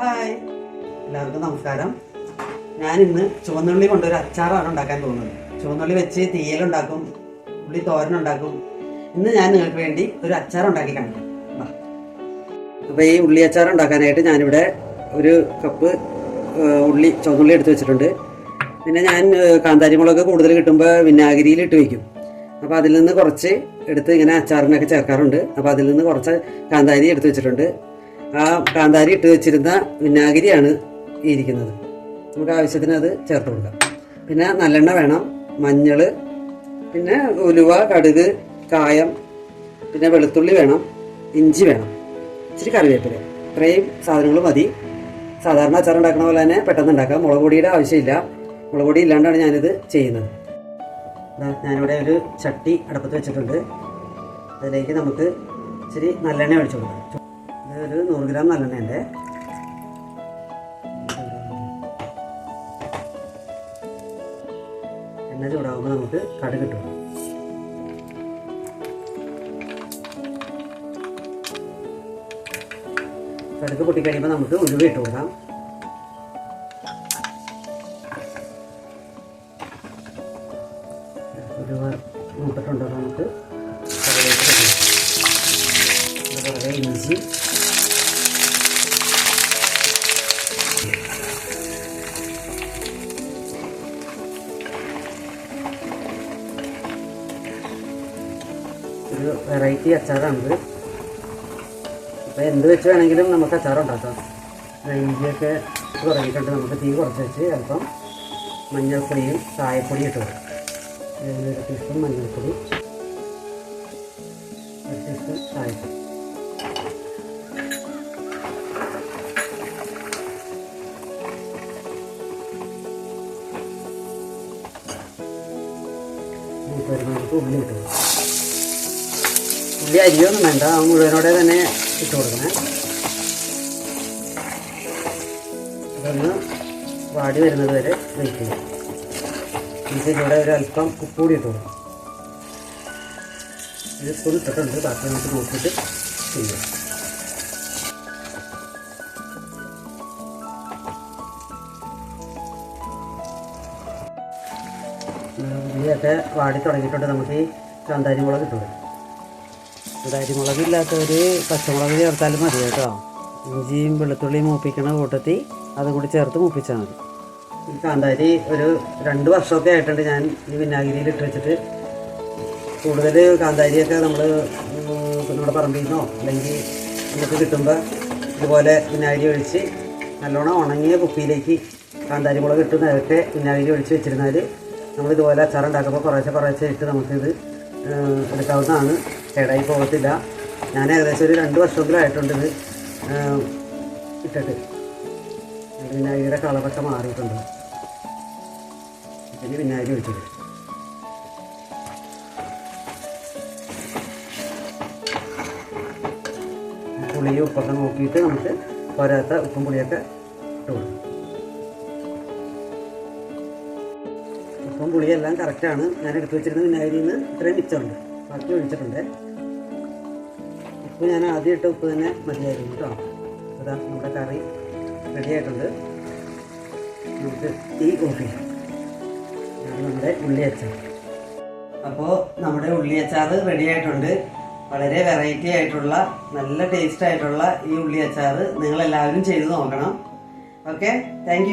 Hi. എല്ലാവർക്കും നമസ്കാരം. ഞാൻ ഇന്ന് ചുവന്നുള്ളി കൊണ്ടൊരു അച്ചാറാണ് ഉണ്ടാക്കാൻ പോകുന്നത്. ചുവന്നുള്ളി വെച്ച് തീയലുണ്ടാക്കും ഉള്ളി തോരൻ ഉണ്ടാക്കും. ഇന്ന് ഞാൻ നിങ്ങൾക്ക് വേണ്ടി ഒരു അച്ചാർ ഉണ്ടാക്കി കാണിക്കാം. അപ്പോൾ ഈ ഉള്ളി അച്ചാർ ഉണ്ടാക്കാനായിട്ട് ഞാനിവിടെ ഒരു കപ്പ് ഉള്ളി ചുവന്നുള്ളി എടുത്ത് വെച്ചിട്ടുണ്ട്. പിന്നെ ഞാൻ കാന്താരിമുളക് കാന്താരി മുളക് കൂടുതൽ കിട്ടുമ്പോൾ വിനാഗിരിയിൽ ഇട്ട് വയ്ക്കും അപ്പോൾ അതിൽ നിന്ന് കുറച്ച് എടുത്ത് ഇങ്ങനെ അച്ചാറിനൊക്കെ ചേർക്കാറുണ്ട്. അപ്പോൾ അതിൽ നിന്ന് കുറച്ച് കാന്താരി എടുത്ത് വെച്ചിട്ടുണ്ട്. ആ കാന്താരി ഇട്ട് വെച്ചിരുന്ന വിനാഗിരിയാണ് ഇരിക്കുന്നത്. നമുക്ക് ആവശ്യത്തിന് അത് ചേർത്ത് കൊടുക്കാം. പിന്നെ നല്ലെണ്ണ വേണം. മഞ്ഞൾ പിന്നെ ഉലുവ കടുക് കായം പിന്നെ വെളുത്തുള്ളി വേണം. ഇഞ്ചി വേണം. ഇച്ചിരി കറിവേപ്പില. ഇത്രയും സാധനങ്ങൾ മതി. സാധാരണ അച്ചാർ ഉണ്ടാക്കുന്ന പോലെ തന്നെ പെട്ടെന്ന് ഉണ്ടാക്കാം. മുളക് പൊടിയുടെ ആവശ്യമില്ല. മുളക് പൊടി ഇല്ലാണ്ടാണ് ഞാനിത് ചെയ്യുന്നത്. ഞാനിവിടെ ഒരു ചട്ടി അടുപ്പത്ത് വെച്ചിട്ടുണ്ട്. അതിലേക്ക് നമുക്ക് ഇച്ചിരി നല്ലെണ്ണ ഒഴിച്ചു കൊടുക്കാം. ഒരു നൂറ് ഗ്രാം നല്ലെണ്ണയുണ്ട് എണ്ണ ചൂടാകുമ്പോൾ നമുക്ക് കടുക് കിട്ടും. കടുക് പൊട്ടിക്കഴിയുമ്പോൾ നമുക്ക് ഉലുവ ഇട്ട് കൊടുക്കാം. ഉലുവ മൂത്തിട്ടുണ്ടോ നമുക്ക് ഇഞ്ചി ഒരു വെറൈറ്റി അച്ചാറാണിത് അപ്പോൾ എന്ത് വെച്ച് വേണമെങ്കിലും നമുക്ക് ദാ ഇഞ്ചിയൊക്കെ തുടങ്ങിയിട്ടുണ്ട് നമുക്ക് തീ കുറച്ച് വെച്ച് അല്പം മഞ്ഞൾപ്പൊടിയും ചായപ്പൊടിയും ഇട്ട് കൊടുക്കും. ഒരു ടീസ്പൂൺ മഞ്ഞൾപ്പൊടി ഒരു ടീസ്പൂൺ ചായപ്പൊടി. കൊടുക്കാം. ഉള്ളി അരിയൊന്നും വേണ്ട മുഴുവനോടെ തന്നെ ഇട്ട് കൊടുക്കണേ. അതൊന്ന് വാടി വരുന്നത് വരെ വെയിറ്റ് ചെയ്യാം ഇവിടെ ഒരു അല്പം ഉപ്പ് കൂടി ഇട്ട് കൊടുക്കും. ഇത് സ്പൂൺ ഇട്ടിട്ടുണ്ട് ബാക്കി നമുക്ക് നോക്കിയിട്ട് ചെയ്യാം. ഉള്ളിയൊക്കെ വാടി തുടങ്ങിയിട്ടുണ്ട് നമുക്ക് ഈ കാന്താരി മുളക് ഇട്ട് ഒരു ഇല്ലാത്തവർ പച്ചമുളക് ചേർത്താലും മതി കേട്ടോ. ഇഞ്ചിയും വെളുത്തുള്ളിയും മൂപ്പിക്കണ കൂട്ടത്തിൽ അതും കൂടി ചേർത്ത് മൂപ്പിച്ചാൽ മതി. കാന്താരി ഒരു രണ്ട് വർഷമൊക്കെ ആയിട്ടുണ്ട് ഞാൻ ഈ വിനാഗിരിയിൽ ഇട്ട് വെച്ചിട്ട്. കൂടുതൽ കാന്താരിയൊക്കെ നമ്മൾ നമ്മുടെ പറമ്പിൽ നിന്നോ അല്ലെങ്കിൽ നമുക്ക് കിട്ടുമ്പോൾ ഇതുപോലെ വിനാഗിരി ഒഴിച്ച് നല്ലോണം ഉണങ്ങിയ കുപ്പിയിലേക്ക് കാന്താരി മുളക് ഇട്ട് നേരത്തെ വിനാഗിരി ഒഴിച്ച് വെച്ചിരുന്നാൽ നമ്മളിതുപോലെ അച്ചാറുണ്ടാക്കുമ്പോൾ കുറേശ്ശെ കുറേശ്ശെ ഇട്ട് നമുക്കിത് എടുക്കാവുന്നതാണ്. കേടായി പോകത്തില്ല. ഞാൻ ഏകദേശം ഒരു രണ്ട് വർഷത്തിലായിട്ടുണ്ട് ഇത് ഇട്ടിട്ട്. വിനാഗിരിയുടെ കളറൊക്കെ മാറിയിട്ടുണ്ട്. ഇതിന് വിനാഗിരി ഒഴിച്ചിട്ട് പുളിയും ഉപ്പൊക്കെ നോക്കിയിട്ട് നമുക്ക് പോരാത്ത ഉപ്പും പുളിയൊക്കെ ഇട്ട് കൊടുക്കും. ഉപ്പും പുളിയെല്ലാം കറക്റ്റാണ് ഞാൻ എടുത്തു വെച്ചിരുന്ന വിനാഗിരിയിൽ നിന്ന് ഇത്രയും മിച്ചമുണ്ട്. ബാക്കി ഒഴിച്ചിട്ടുണ്ട്. ഉപ്പ് ഞാൻ ആദ്യം ഇട്ട ഉപ്പ് തന്നെ മതിയായിരുന്നു കേട്ടോ. അതാ നമ്മുടെ കറി റെഡി ആയിട്ടുണ്ട്. നമുക്ക് തീ ഓഫ് നമ്മുടെ ഉള്ളി അച്ചാർ. അപ്പോൾ നമ്മുടെ ഉള്ളി അച്ചാർ റെഡി ആയിട്ടുണ്ട്. വളരെ വെറൈറ്റി ആയിട്ടുള്ള നല്ല ടേസ്റ്റ് ആയിട്ടുള്ള ഈ ഉള്ളി അച്ചാർ നിങ്ങളെല്ലാവരും ചെയ്ത് നോക്കണം. Okay thank